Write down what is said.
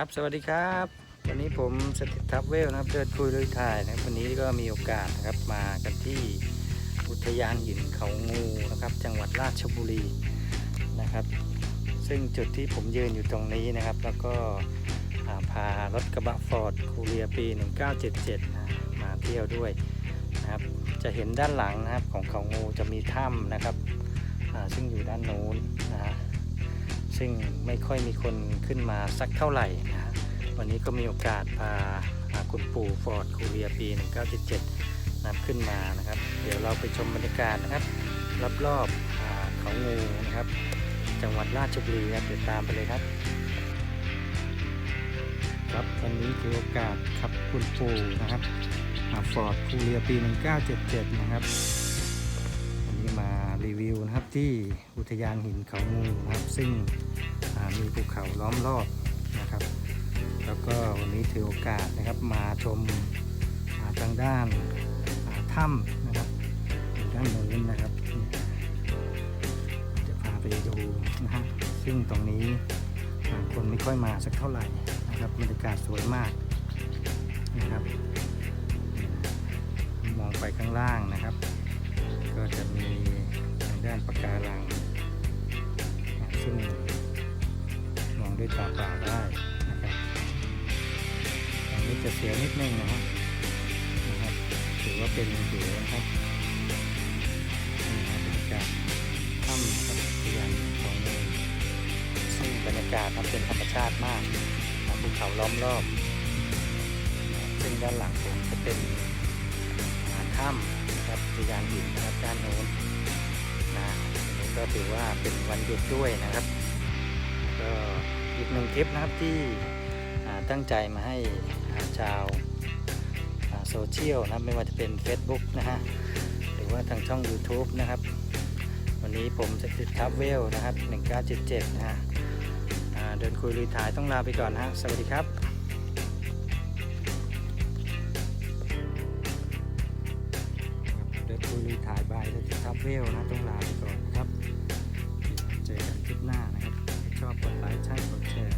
ครับสวัสดีครับ วันนี้ผมสถิตทับเวลนะครับเดินคุยลุยถ่ายนะครับวันนี้ก็มีโอกาสนะครับมากันที่อุทยานหินเขางูนะครับ จังหวัดราชบุรีนะครับ ซึ่งจุดที่ผมยืนอยู่ตรงนี้นะครับ แล้วก็อ่าพารถกระบะฟอร์ดคูเรียปี 1977นะมาเที่ยวด้วยนะครับ จะเห็นด้านหลังนะครับของเขางูจะมีถ้ำนะครับซึ่งอยู่ด้านโน้นนะฮะ ซึ่งไม่ค่อยมีคนขึ้นมาสักเท่าไหร่นะฮะวันนี้ก็มีโอกาสพาคุณปู่ฟอร์ดคูเรียปี 1977นะขึ้นมานะครับ เดี๋ยวเราไปชมบรรยากาศนะครับรอบๆอ่าเขางูนะครับ จังหวัดราชบุรีครับเดี๋ยวตามไปเลยครับ ครับวันนี้ถือโอกาสขับคุณปู่นะครับฟอร์ดคูเรียปี 1977 นะครับ รีวิวนะครับที่อุทยานหินเขางูนะครับ ซึ่งมีภูเขาล้อมรอบนะครับ แล้วก็วันนี้ถือโอกาสนะครับมาชมาทางด้านาถ้ำนะครับด้านโน้นนะครับ จะพาไปดูนะฮะซึ่งตรงนี้คนไม่ค่อยมาสักเท่าไหร่นะครับบรรยากาศสวยมากนะครับ มองไปข้างล่างนะครับ ก็จะมีทางด้านปะการัง ซึ่งมองด้วยตาเปล่าได้นะครับตรงนี้จะเสียนิดนึงนะฮะนะครับถือว่าเป็นเหวนะครับนี่นะบรรยากาศถ้ำนะครับพยานของเมืองซึ่งบรรยากาศครับเป็นธรรมชาติมากภูเขาล้อมรอบ ซึ่งด้านหลังผมจะเป็นำนะครับพยานหินนะครับด้านโน้นนะนี้ก็ถือว่าเป็นวันหยุดด้วยนะครับ ก็อีกหนึ่งทริปนะครับที่ตั้งใจมาให้ชาวาโซเชียลนะไม่ว่าจะเป็น Facebook นะฮะหรือว่าทางช่อง YouTube นะครับ วันนี้ผมจะติดทับเวลนะครับ 1977 นะฮะเดินคุยลุยถ่ายต้องลาไปก่อนนะฮะสวัสดีครับ เล็กทับเวลนะต้องลาไปก่อนนะครับ เจอกันคลิปหน้านะครับ ชอบกดไลค์ใช่กดแชร์